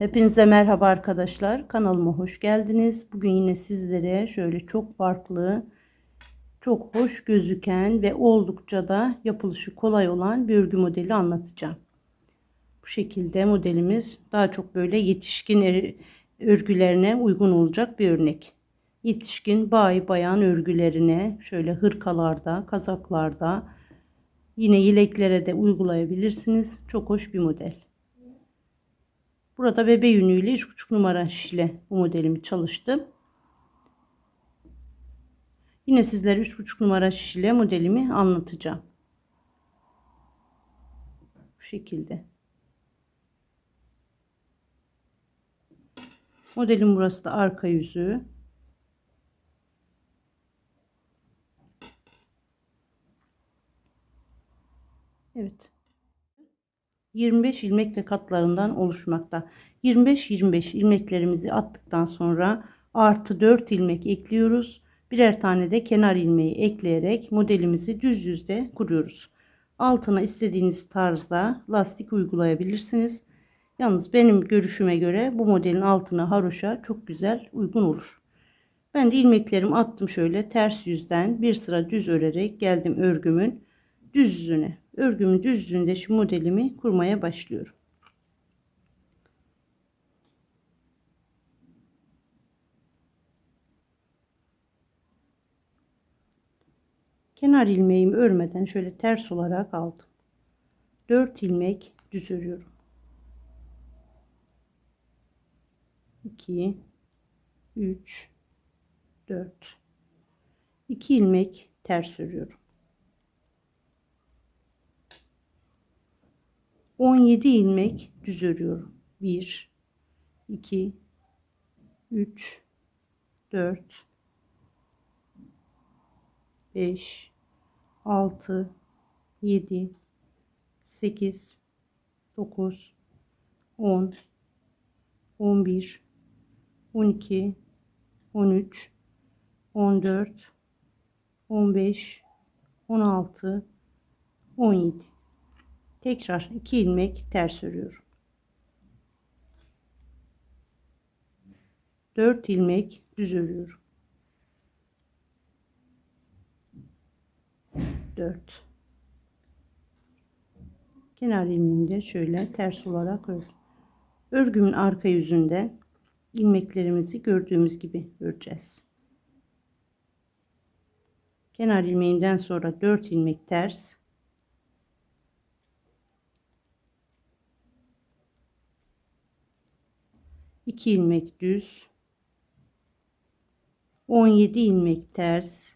Hepinize merhaba arkadaşlar. Kanalıma hoş geldiniz. Bugün yine sizlere şöyle çok farklı, çok hoş gözüken ve oldukça da yapılışı kolay olan bir örgü modeli anlatacağım. Bu şekilde modelimiz daha çok böyle yetişkin er- örgülerine uygun olacak bir örnek. Yetişkin bay bayan örgülerine şöyle hırkalarda, kazaklarda, yine yeleklere de uygulayabilirsiniz. Çok hoş bir model. Burada bebe yünüyle 3,5 numara şişle bu modelimi çalıştım. Yine sizlere 3,5 numara şişle modelimi anlatacağım. Bu şekilde. Modelin burası da arka yüzü. Evet. 25 ilmek ve katlarından oluşmakta. 25-25 ilmeklerimizi attıktan sonra artı 4 ilmek ekliyoruz. Birer tane de kenar ilmeği ekleyerek modelimizi düz yüzde kuruyoruz. Altına istediğiniz tarzda lastik uygulayabilirsiniz. Yalnız benim görüşüme göre bu modelin altına haroşa çok güzel uygun olur. Ben de ilmeklerimi attım şöyle ters yüzden bir sıra düz örerek geldim örgümün düz yüzüne. Örgümün düz yüzünde şu modelimi kurmaya başlıyorum. Kenar ilmeğimi örmeden şöyle ters olarak aldım. 4 ilmek düz örüyorum. 2 3 4 2 ilmek ters örüyorum. 17 ilmek düz örüyorum. 1 2 3 4 5 6 7 8 9 10 11 12 13 14 15 16 17 tekrar 2 ilmek ters örüyorum. 4 ilmek düz örüyorum. 4 kenar ilmeğimi de şöyle ters olarak ördüm. Örgümün arka yüzünde ilmeklerimizi gördüğümüz gibi öreceğiz. Kenar ilmeğimden sonra 4 ilmek ters 2 ilmek düz. 17 ilmek ters.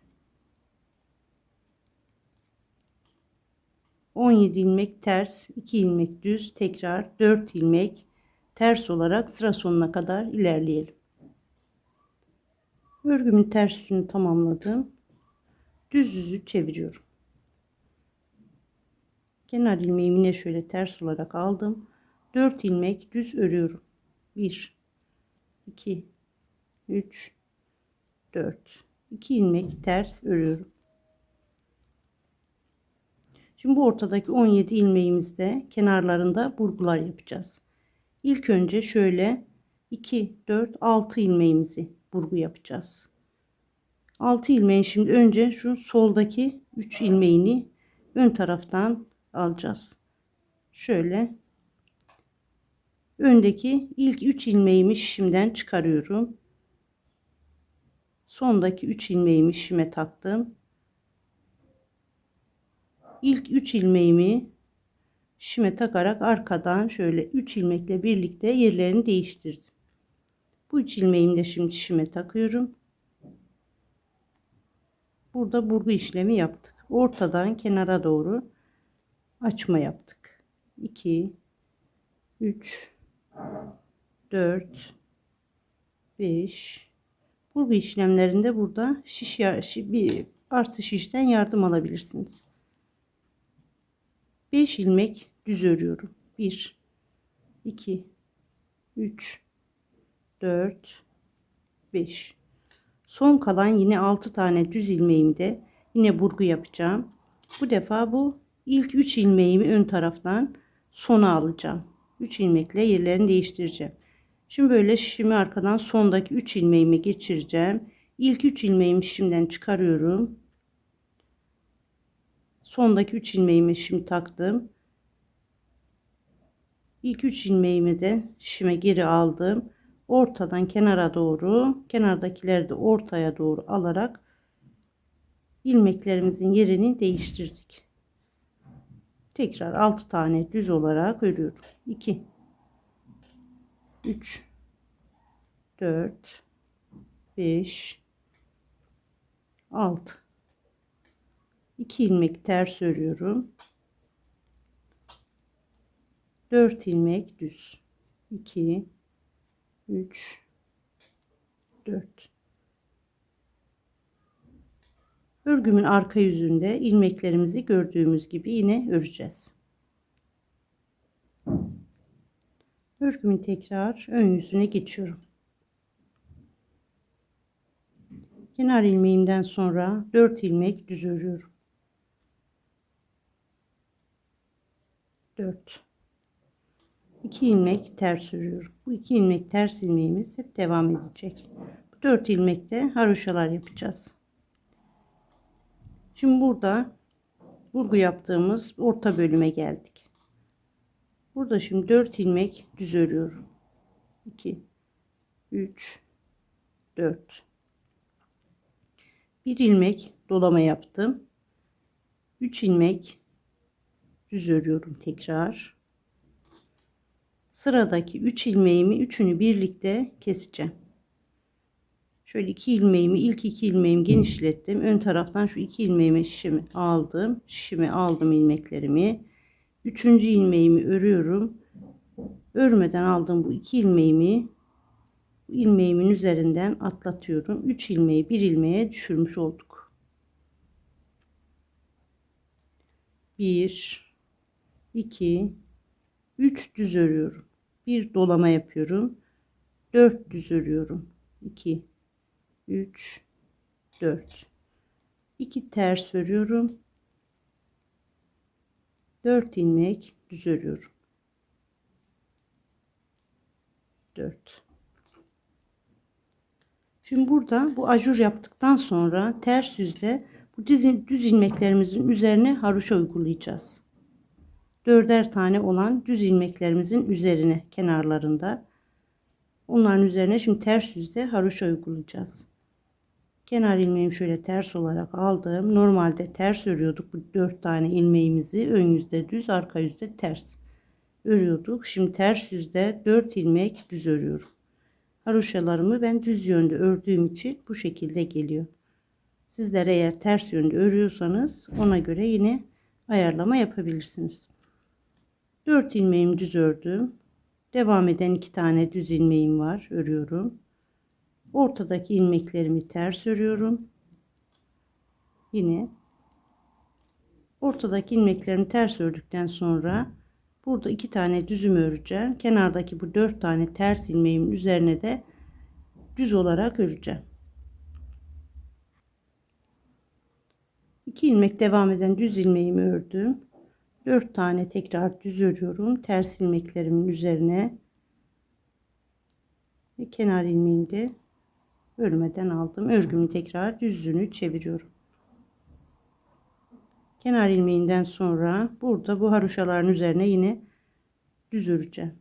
17 ilmek ters 2 ilmek düz tekrar 4 ilmek ters olarak sıra sonuna kadar ilerleyelim. Örgümün ters yüzünü tamamladım. Düz yüzü çeviriyorum. Kenar ilmeğimi yine şöyle ters olarak aldım. 4 ilmek düz örüyorum. 1 2 3 4 2 ilmek ters örüyorum. Şimdi bu ortadaki 17 ilmeğimizde kenarlarında burgular yapacağız. İlk önce şöyle 2 4 6 ilmeğimizi burgu yapacağız. 6 ilmeğin şimdi önce şu soldaki 3 ilmeğini ön taraftan alacağız. Şöyle öndeki ilk 3 ilmeğimi şişimden çıkarıyorum. Sondaki 3 ilmeğimi şişime taktım. İlk 3 ilmeğimi şişime takarak arkadan şöyle 3 ilmekle birlikte yerlerini değiştirdim. Bu 3 ilmeğimi de şimdi şişime takıyorum. Burada burgu işlemi yaptık. Ortadan kenara doğru açma yaptık. 2 3 4 5 Burgu işlemlerinde burada şiş bir artı şişten yardım alabilirsiniz. 5 ilmek düz örüyorum. 1 2 3 4 5 Son kalan yine 6 tane düz ilmeğimde yine burgu yapacağım. Bu defa bu ilk 3 ilmeğimi ön taraftan sona alacağım. 3 ilmekle yerlerini değiştireceğim. Şimdi böyle şişimi arkadan sondaki 3 ilmeğimi geçireceğim. İlk 3 ilmeğimi şimdiden çıkarıyorum. Sondaki 3 ilmeğimi şimdi taktım. İlk 3 ilmeğimi de şişime geri aldım. Ortadan kenara doğru, kenardakileri de ortaya doğru alarak ilmeklerimizin yerini değiştirdik. Tekrar 6 tane düz olarak örüyorum. 2 3 4 5 6 2 ilmek ters örüyorum. 4 ilmek düz. 2 3 4 Örgümün arka yüzünde ilmeklerimizi gördüğümüz gibi yine öreceğiz. Örgümün tekrar ön yüzüne geçiyorum. Kenar ilmeğimden sonra 4 ilmek düz örüyorum. 4 2 ilmek ters örüyorum. Bu 2 ilmek ters ilmeğimiz hep devam edecek. Bu 4 ilmekte haroşalar yapacağız. Şimdi burada vurgu yaptığımız orta bölüme geldik. Burada şimdi 4 ilmek düz örüyorum. 2 3 4 1 ilmek dolama yaptım. 3 ilmek düz örüyorum tekrar. Sıradaki 3 ilmeğimi üçünü birlikte keseceğim. Şöyle iki ilmeğimi ilk iki ilmeğimi genişlettim. Ön taraftan şu iki ilmeğimi şişimi aldım. Şişimi aldım ilmeklerimi. Üçüncü ilmeğimi örüyorum. Örmeden aldığım bu iki ilmeğimi bu ilmeğimin üzerinden atlatıyorum. 3 ilmeği bir ilmeğe düşürmüş olduk. 1 2 3 düz örüyorum. Bir dolama yapıyorum. 4 düz örüyorum. 2 3 4 2 ters örüyorum. 4 ilmek düz örüyorum. 4 Şimdi burada bu ajur yaptıktan sonra ters yüzde bu düz, düz ilmeklerimizin üzerine haroşa uygulayacağız. Dörder tane olan düz ilmeklerimizin üzerine kenarlarında onların üzerine şimdi ters yüzde haroşa uygulayacağız. Kenar ilmeğimi şöyle ters olarak aldım. Normalde ters örüyorduk bu dört tane ilmeğimizi. Ön yüzde düz, arka yüzde ters örüyorduk. Şimdi ters yüzde dört ilmek düz örüyorum. Haroşalarımı ben düz yönde ördüğüm için bu şekilde geliyor. Sizler eğer ters yönde örüyorsanız ona göre yine ayarlama yapabilirsiniz. 4 ilmeğimi düz ördüm. Devam eden iki tane düz ilmeğim var. Örüyorum. Ortadaki ilmeklerimi ters örüyorum. Yine ortadaki ilmeklerimi ters ördükten sonra burada iki tane düzüm öreceğim. Kenardaki bu dört tane ters ilmeğimin üzerine de düz olarak öreceğim. 2 ilmek devam eden düz ilmeğimi ördüm. 4 tane tekrar düz örüyorum. Ters ilmeklerimin üzerine ve kenar ilmeğini de örmeden aldım. Örgümü tekrar düzlüğünü çeviriyorum. Kenar ilmeğinden sonra burada bu haroşaların üzerine yine düz öreceğim.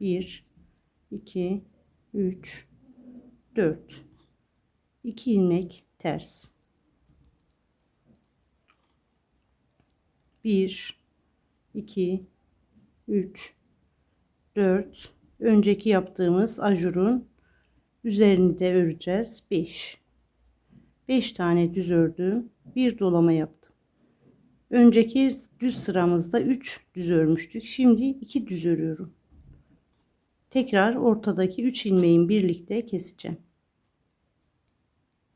1 2 3 4 2 ilmek ters 1 2 3 4 önceki yaptığımız ajurun üzerini de öreceğiz 5 5 tane düz ördüm bir dolama yaptım önceki düz sıramızda 3 düz örmüştük şimdi 2 düz örüyorum tekrar ortadaki 3 ilmeğin birlikte keseceğim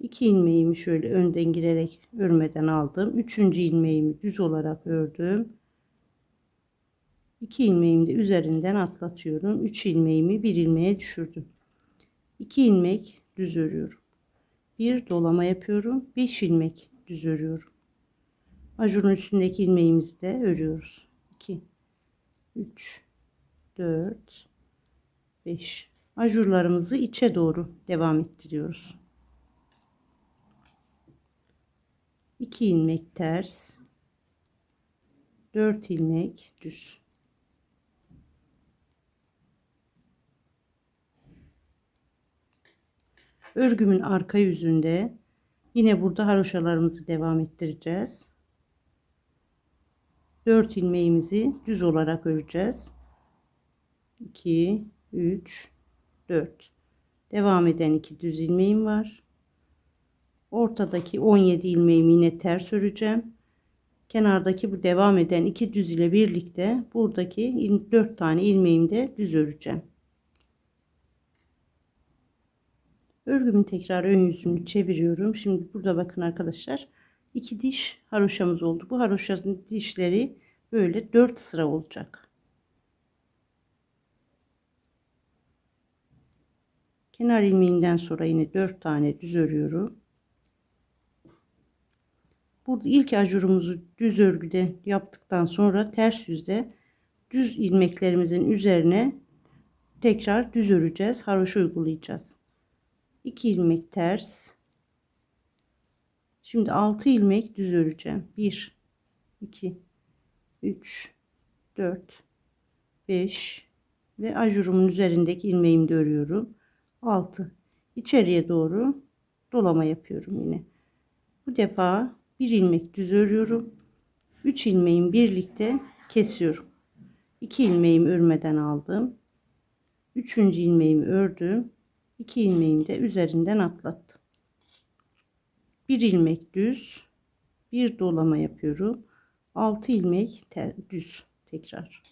2 ilmeğimi şöyle önden girerek örmeden aldım. 3. ilmeğimi düz olarak ördüm. 2 ilmeğimi de üzerinden atlatıyorum. 3 ilmeğimi bir ilmeğe düşürdüm. 2 ilmek düz örüyorum. Bir dolama yapıyorum. 5 ilmek düz örüyorum. Ajurun üstündeki ilmeğimizi de örüyoruz. 2 3 4 5 ajurlarımızı içe doğru devam ettiriyoruz. 2 ilmek ters 4 ilmek düz örgümün arka yüzünde yine burada haroşalarımızı devam ettireceğiz. 4 ilmeğimizi düz olarak öreceğiz. 2 3 4 devam eden 2 düz ilmeğim var. Ortadaki 17 ilmeğimi yine ters öreceğim. Kenardaki bu devam eden iki düz ile birlikte buradaki 4 tane ilmeğimi de düz öreceğim örgümün tekrar ön yüzünü çeviriyorum şimdi burada bakın arkadaşlar iki diş haroşamız oldu bu haroşanın dişleri böyle 4 sıra olacak kenar ilmeğinden sonra yine 4 tane düz örüyorum Burada ilk ajurumuzu düz örgüde yaptıktan sonra ters yüzde düz ilmeklerimizin üzerine tekrar düz öreceğiz. Haroşa uygulayacağız. 2 ilmek ters. Şimdi 6 ilmek düz öreceğim. 1 2 3 4 5 ve ajurumun üzerindeki ilmeğimi de örüyorum. 6 içeriye doğru dolama yapıyorum yine. Bu defa bir ilmek düz örüyorum. 3 ilmeğin birlikte kesiyorum. 2 ilmeğimi örmeden aldım. 3. ilmeğimi ördüm. 2 ilmeğimi de üzerinden atlattım. Bir ilmek düz, bir dolama yapıyorum. 6 ilmek ter, düz tekrar.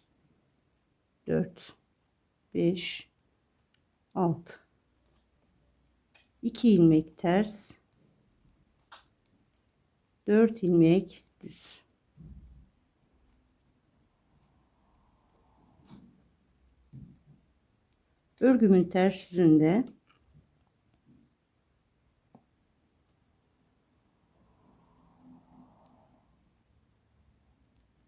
4 5 6 2 ilmek ters 4 ilmek düz. Örgümün ters yüzünde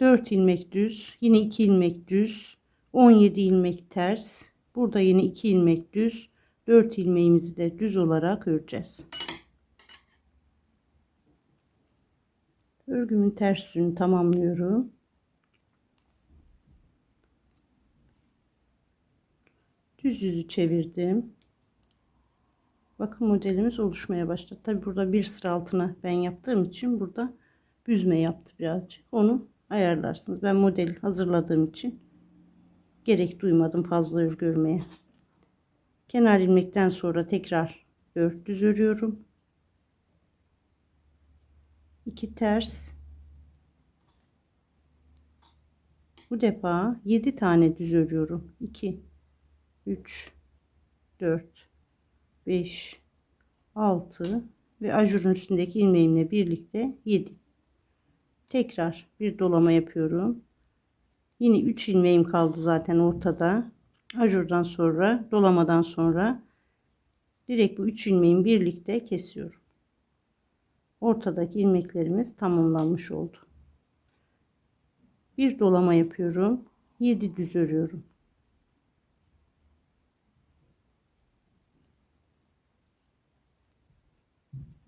dört ilmek düz yine iki ilmek düz 17 ilmek ters burada yine iki ilmek düz 4 ilmeğimizi de düz olarak öreceğiz. örgümün ters yüzünü tamamlıyorum. Düz yüzü çevirdim. Bakın modelimiz oluşmaya başladı. Tabi burada bir sıra altına ben yaptığım için burada büzme yaptı birazcık. Onu ayarlarsınız. Ben model hazırladığım için gerek duymadım fazla örgü örmeye. Kenar ilmekten sonra tekrar 4 düz örüyorum. 2 ters bu defa 7 tane düz örüyorum 2 3 4 5 6 ve ajurun üstündeki ilmeğimle birlikte 7 tekrar bir dolama yapıyorum yine 3 ilmeğim kaldı zaten ortada ajurdan sonra dolamadan sonra direkt bu 3 ilmeğin birlikte kesiyorum ortadaki ilmeklerimiz tamamlanmış oldu. Bir dolama yapıyorum. 7 düz örüyorum.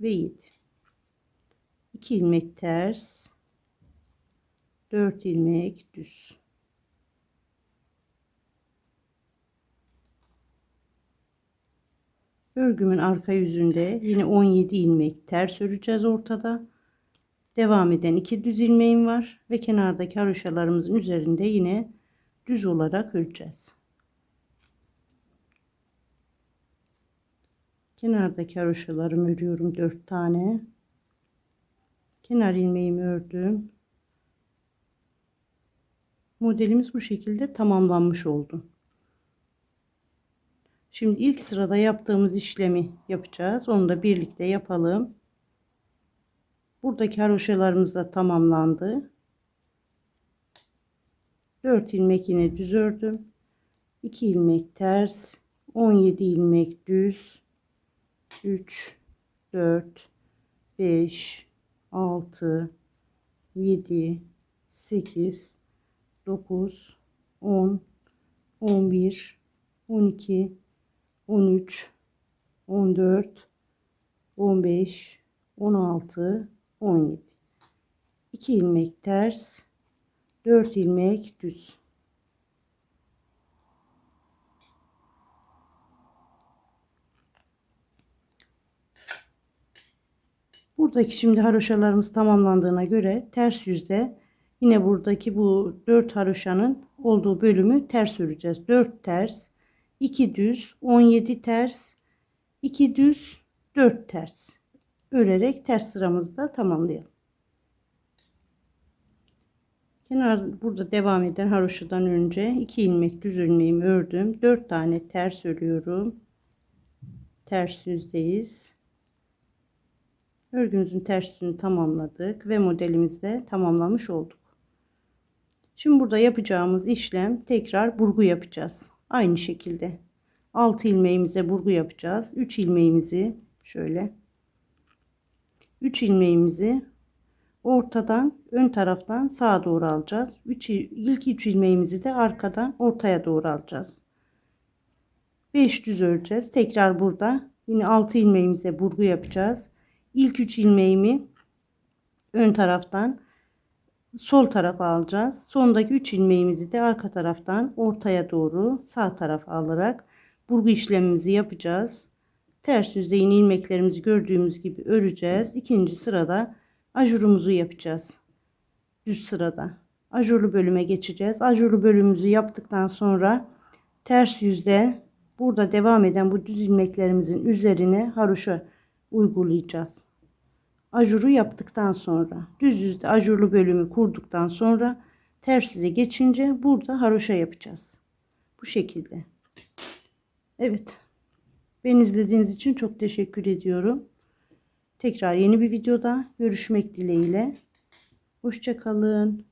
Ve 7. 2 ilmek ters. 4 ilmek düz. Örgümün arka yüzünde yine 17 ilmek ters öreceğiz ortada. Devam eden iki düz ilmeğim var ve kenardaki haroşalarımızın üzerinde yine düz olarak öreceğiz. Kenardaki haroşalarımı örüyorum 4 tane. Kenar ilmeğimi ördüm. Modelimiz bu şekilde tamamlanmış oldu. Şimdi ilk sırada yaptığımız işlemi yapacağız. Onu da birlikte yapalım. Buradaki haroşalarımız da tamamlandı. 4 ilmek yine düz ördüm. 2 ilmek ters, 17 ilmek düz, 3 4 5 6 7 8 9 10 11 12 13 14 15 16 17 2 ilmek ters 4 ilmek düz Buradaki şimdi haroşalarımız tamamlandığına göre ters yüzde yine buradaki bu 4 haroşanın olduğu bölümü ters öreceğiz. 4 ters, 2 düz, 17 ters, 2 düz, 4 ters örerek ters sıramızı da tamamlayalım. Kenar burada devam eden haroşadan önce 2 ilmek düz ilmeğimi ördüm. 4 tane ters örüyorum. Ters yüzdeyiz. Örgümüzün ters yüzünü tamamladık ve modelimizi de tamamlamış olduk. Şimdi burada yapacağımız işlem tekrar burgu yapacağız. Aynı şekilde 6 ilmeğimize burgu yapacağız. 3 ilmeğimizi şöyle 3 ilmeğimizi ortadan ön taraftan sağa doğru alacağız. 3 ilk 3 ilmeğimizi de arkadan ortaya doğru alacağız. 5 düz öreceğiz. Tekrar burada yine 6 ilmeğimize burgu yapacağız. İlk 3 ilmeğimi ön taraftan sol tarafa alacağız. Sondaki 3 ilmeğimizi de arka taraftan ortaya doğru sağ tarafa alarak burgu işlemimizi yapacağız. Ters yüzde yine ilmeklerimizi gördüğümüz gibi öreceğiz. İkinci sırada ajurumuzu yapacağız. Düz sırada. Ajurlu bölüme geçeceğiz. Ajurlu bölümümüzü yaptıktan sonra ters yüzde burada devam eden bu düz ilmeklerimizin üzerine haroşa uygulayacağız. Ajuru yaptıktan sonra düz yüzde ajurlu bölümü kurduktan sonra ters yüze geçince burada haroşa yapacağız. Bu şekilde. Evet. Beni izlediğiniz için çok teşekkür ediyorum. Tekrar yeni bir videoda görüşmek dileğiyle. Hoşçakalın.